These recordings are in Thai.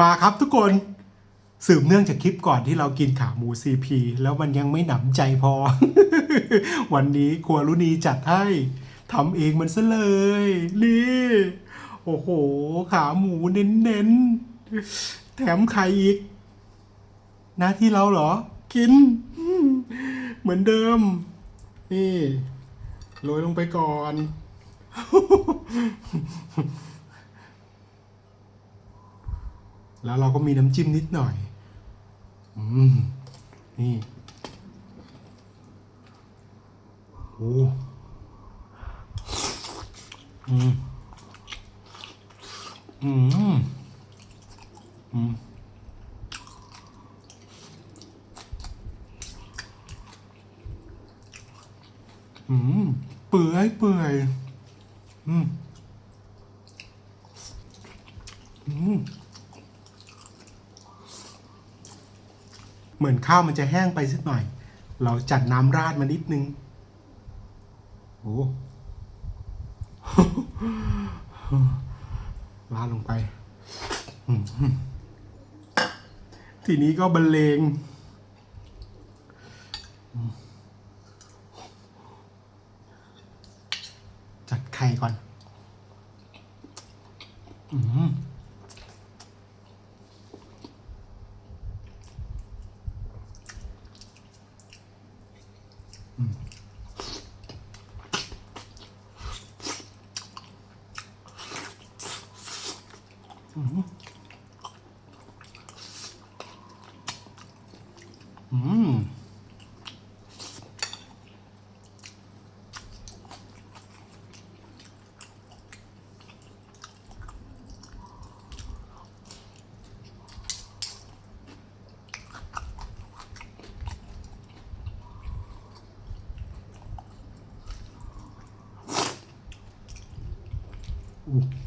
มาครับทุกคนสืบเนื่องจากคลิปก่อนที่เรากินขาหมูซีพีแล้วมันยังไม่หนำใจพอ วันนี้ครัวรุณีจัดให้ทำเองมันซะเลย นี่ โอ้โห ขาหมูเน้นๆ แถมไข่อีก หน้าที่เราเหรอ กิน เหมือนเดิม นี่ โรยลงไปก่อน แล้วเราก็มีน้ำจิ้มนิดหน่อย อืม นี่ โอ้อืม อืม อืมอืม เปื่อยเปื่อยอืม อืม เหมือนข้าวมันจะแห้งไปสักหน่อย เราจัดน้ำราดมานิดนึงโอ้ราดลงไป ทีนี้ก็บรรเลง จัดไข่ก่อน อืม อืม อู้พ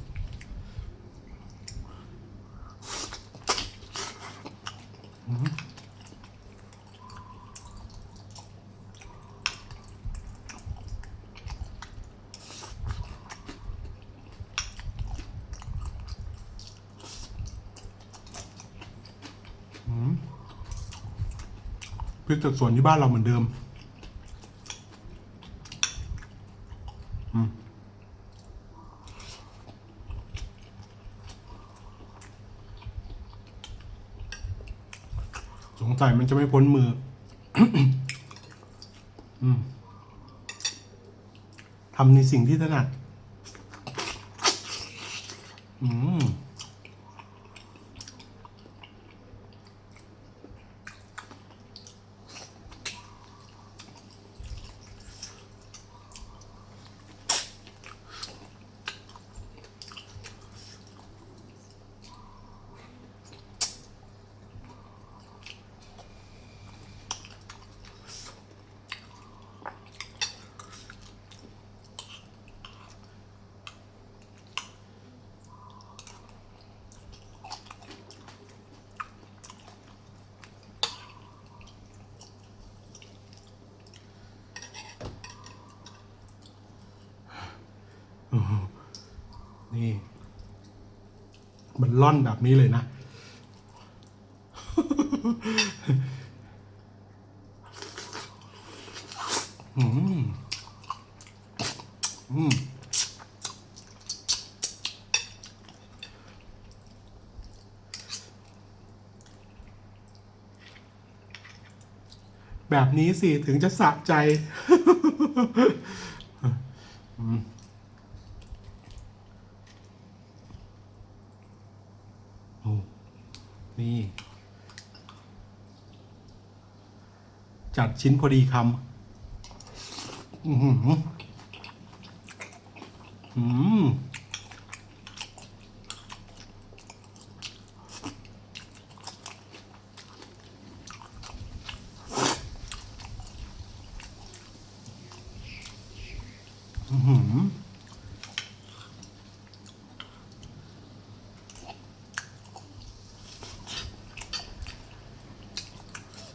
ริกจากสวนที่บ้านเราเหมือนเดิม อืมสงสัยมันจะไม่พ้นมือ อืมทำในสิ่งที่ถนัด อืม นี่ มันล่อนแบบนี้เลยนะ อืม อืมแบบนี้สิ ถึงจะสะใจ อืม โอ้ นี่ จัดชิ้นพอดีคำอืมอืม อือหือ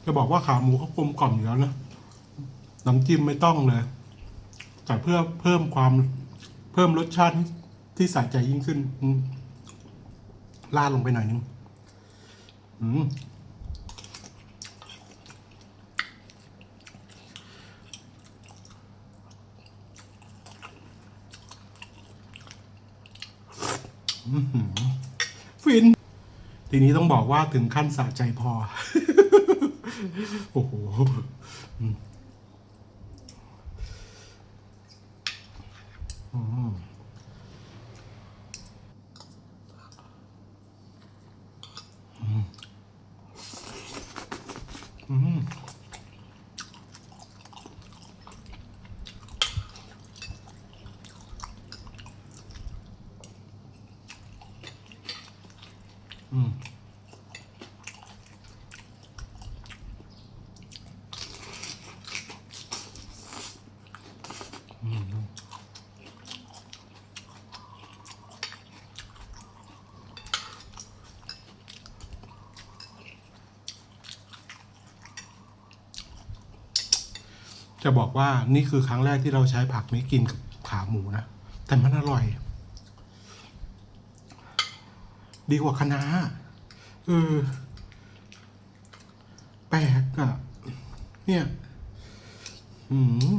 จะบอกว่าขาหมูเขากลมกล่อมอยู่แล้วนะน้ำจิ้มไม่ต้องเลย แต่เพื่อเพิ่มความเพิ่มรสชาติที่สะใจยิ่งขึ้นอืมราดลงไปหน่อยนึงอืมฟิน ทีนี้ต้องบอกว่าถึงขั้นสะใจพอ โอ้โหอืมอืมอืมอืม จะบอกว่านี่คือครั้งแรกที่เราใช้ผักนี้กินกับขาหมูนะ แต่มันอร่อย ดีกว่าคะน้าเออแปลกอะเนี่ย อืมอืม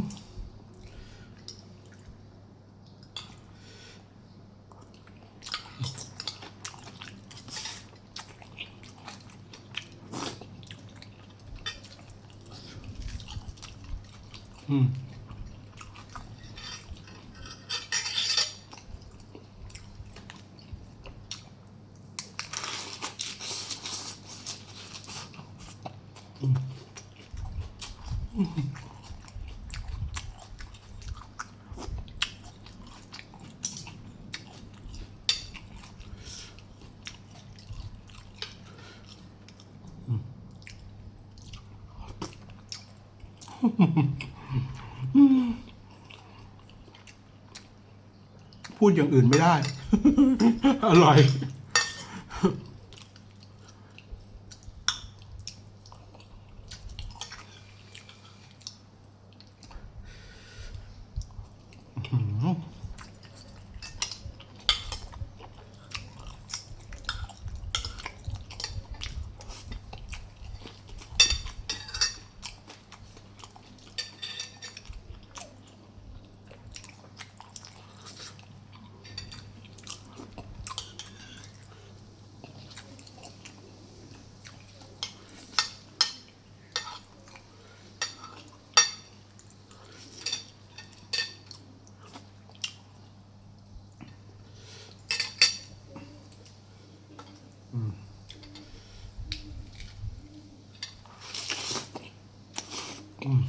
พูดอย่างอื่นไม่ได้ อร่อย อืม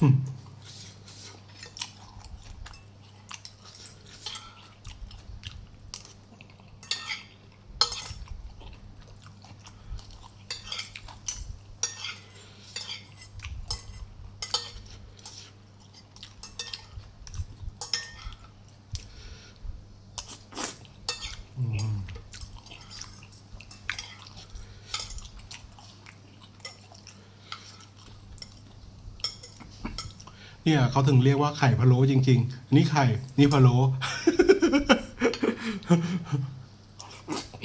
อืม เนี่ยเขาถึงเรียกว่าไข่พะโล้จริง ๆ นี่ไข่ นี่พะโล้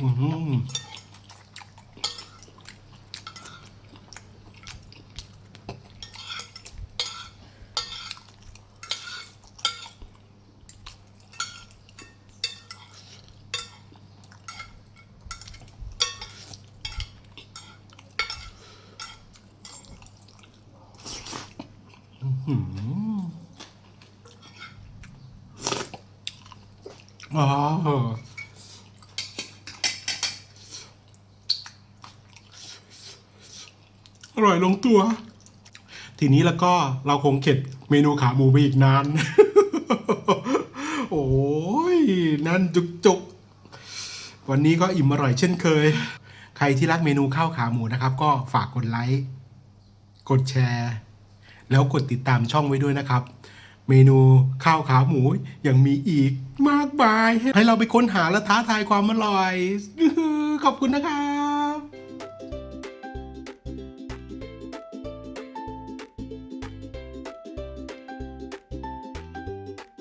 อืม อร่อยลงตัว ทีนี้แล้วก็เราคงเข็ดเมนูขาหมูไปอีกนาน โอ้ยนั่นจุกจุกวันนี้ก็อิ่มอร่อยเช่นเคย ใครที่รักเมนูข้าวขาหมูนะครับ ก็ฝากกดไลค์ กดแชร์ แล้วกดติดตามช่องไว้ด้วยนะครับ เมนูข้าวขาหมูยังมีอีกมากมาย ให้เราไปค้นหาและท้าทายความอร่อย ขอบคุณนะครับ